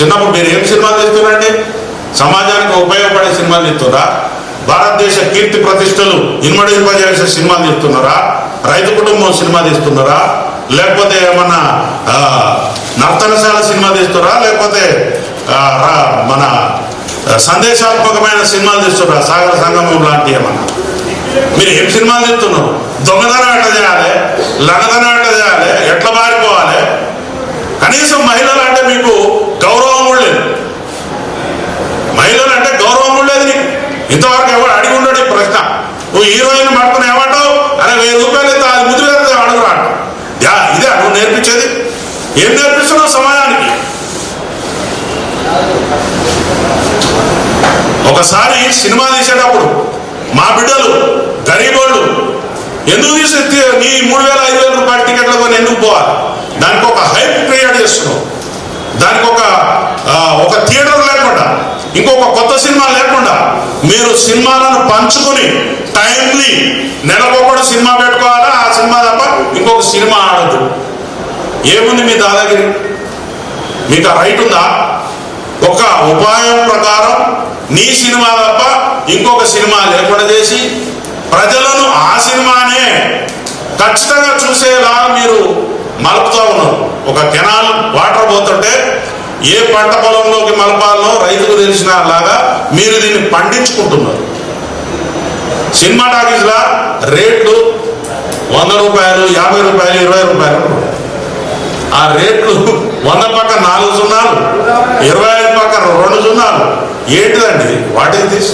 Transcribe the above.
చిన్నప్పుడు మీరు ఏం సినిమాలు తీస్తున్నారండి? సమాజానికి ఉపయోగపడే సినిమాలు తీస్తున్నారా? భారతదేశ కీర్తి ప్రతిష్టలు ఇన్మడింపజేసే సినిమాలు తీస్తున్నారా? రైతు కుటుంబం సినిమా తీస్తున్నారా? లేకపోతే ఏమన్నా నర్తనశాల సినిమా తీస్తున్నారా? లేకపోతే రా- మన సందేశాత్మకమైన సినిమాలు తీస్తున్నారా? సాగర సంగమం లాంటి ఏమన్నా? మీరు ఏం సినిమాలు తీస్తున్నారు? దొంగతనం ఎట్లా చేయాలి? లంగతనం ఇంతవరకు ఎవరు అడిగి ఉండడు ప్రశ్న. నువ్వు హీరోయిన్ పట్టుకుని ఏమంటావు? అరే వెయ్యి రూపాయలు ఇస్తా, అది ముందు పెడితే అడుగురా యా ఇదే నువ్వు నేర్పించేది. ఏం నేర్పిస్తున్నావు సమాజానికి? ఒకసారి సినిమా తీసేటప్పుడు మా బిడ్డలు గరీబోళ్ళు ఎందుకు తీసి నీ మూడు వేల ఐదు వేల రూపాయల టికెట్ల కొని ఎందుకు పోవాలి దానికి ఒక హైప్ క్రియేట్ చేస్తున్నావు దానికి ఒక ఆ, ఒక థియేటర్ లేకుండా ఇంకొక కొత్త సినిమా లేకుండా మీరు సినిమాలను పంచుకొని టైంలీ నెలకొకటి సినిమా పెట్టుకోవాలా? ఆ సినిమా తప్ప ఇంకొక సినిమా ఆడద్దు. ఏముంది మీ దాదాగిరి? మీకు ఆ రైట్ ఉందా? ఒక ఉపాయం ప్రకారం నీ సినిమా తప్ప ఇంకొక సినిమా లేకుండా చేసి ప్రజలను ఆ సినిమానే ఖచ్చితంగా చూసేలా మీరు మలుపుతా ఉన్నారు. ఒక కెనాల్ వాటర్ పోతుంటే ఏ పంట పొలంలోకి మలపాలనో రైతుకు తెలిసిన లాగా మీరు దీన్ని పండించుకుంటున్నారు. సినిమా టాకీస్లా రేట్లు వంద రూపాయలు యాభై రూపాయలు ఇరవై రూపాయలు ఆ రేట్లు వంద పక్క నాలుగు సున్నాలు ఇరవై ఐదు పక్క రెండు సున్నాలు. ఏంటిదండి? What is this